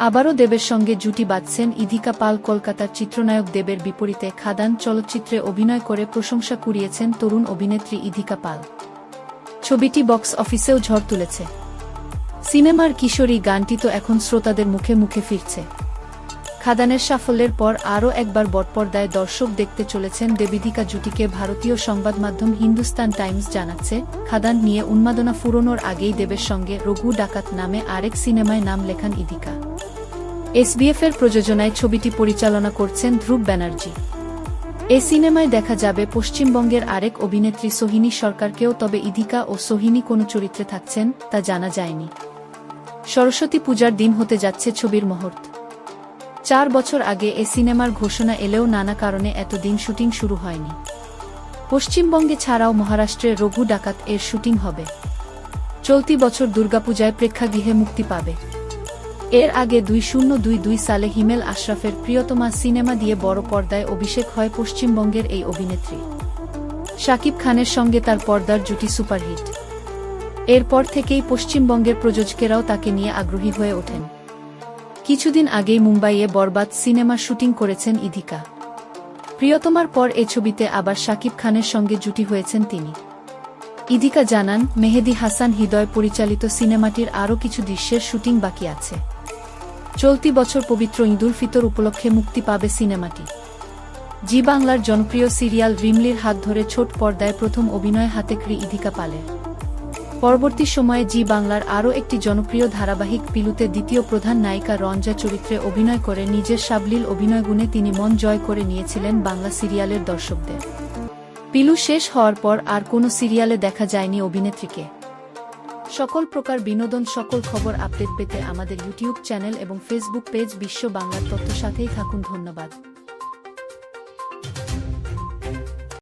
আবারও দেবের সঙ্গে জুটি বাঁধছেন ইধিকা পাল, কলকাতার চিত্রনায়ক দেবের বিপরীতে খাদান চলচ্চিত্রে অভিনয় করে প্রশংসা কুড়িয়েছেন তরুণ অভিনেত্রী ইধিকা পাল। ছবিটি বক্স অফিসেও ঝড় তুলেছে। সিনেমার কিশোরী গানটি তো এখন শ্রোতাদের মুখে মুখে ফিরছে। খাদানের সাফল্যের পর আরও একবার বটপর্দায় দর্শক দেখতে চলেছেন দেবিধিকা জুটিকে ভারতীয় সংবাদ মাধ্যম হিন্দুস্তান টাইমস জানাচ্ছে, খাদান নিয়ে উন্মাদনা ফুরোনোর আগেই দেবের সঙ্গে রঘু ডাকাত নামে আরেক সিনেমায় নাম লেখান ইদিকা এসবিএফ এর প্রযোজনায় ছবিটি পরিচালনা করছেন ধ্রুব ব্যানার্জি। এ সিনেমায় দেখা যাবে পশ্চিমবঙ্গের আরেক অভিনেত্রী সোহিনী সরকারকেও, তবে ইধিকা ও সোহিনী কোনো চরিত্রে থাকছেন তা জানা যায়নি। সরস্বতী পূজার দিন হতে যাচ্ছে ছবির মুহূর্ত। চার বছর আগে এ সিনেমার ঘোষণা এলেও নানা কারণে এতদিন শুটিং শুরু হয়নি। পশ্চিমবঙ্গে ছাড়াও মহারাষ্ট্রে রঘু ডাকাত এর শুটিং হবে। চলতি বছর দুর্গাপূজায় প্রেক্ষাগৃহে মুক্তি পাবে। এর আগে দুই শূন্য দুই দুই সালে হিমেল আশরাফের প্রিয়তমা সিনেমা দিয়ে বড় পর্দায় অভিষেক হয় পশ্চিমবঙ্গের এই অভিনেত্রী। শাকিব খানের সঙ্গে তার পর্দার জুটি সুপারহিট। এরপর থেকেই পশ্চিমবঙ্গের প্রযোজকেরাও তাকে নিয়ে আগ্রহী হয়ে ওঠেন। কিছুদিন আগেই মুম্বাইয়ে বরবাদ সিনেমার শুটিং করেছেন ইধিকা। প্রিয়তমার পর এ ছবিতে আবার শাকিব খানের সঙ্গে জুটি হয়েছেন তিনি। ইধিকা জানান, মেহেদি হাসান হৃদয় পরিচালিত সিনেমাটির আরও কিছু দৃশ্যের শুটিং বাকি আছে। চলতি বছর পবিত্র ঈদুল ফিতর উপলক্ষে মুক্তি পাবে সিনেমাটি। জি বাংলার জনপ্রিয় সিরিয়াল রিমলির হাত ধরে ছোট পর্দায় প্রথম অভিনয় হাতেকড়ি ইধিকা পালের। পরবর্তী সময়ে জি বাংলার আরও একটি জনপ্রিয় ধারাবাহিক পিলুতে দ্বিতীয় প্রধান নায়িকা রঞ্জা চরিত্রে অভিনয় করে নিজের সাবলীল অভিনয়গুণে তিনি মন জয় করে নিয়েছিলেন বাংলা সিরিয়ালের দর্শকদের। পিলু শেষ হওয়ার পর আর কোনো সিরিয়ালে দেখা যায়নি অভিনেত্রীকে। সকল প্রকার বিনোদন, সকল খবর আপডেট পেতে আমাদের ইউটিউব চ্যানেল এবং ফেসবুক পেজ বিশ্ব বাংলার তথ্য সাথেই থাকুন। ধন্যবাদ।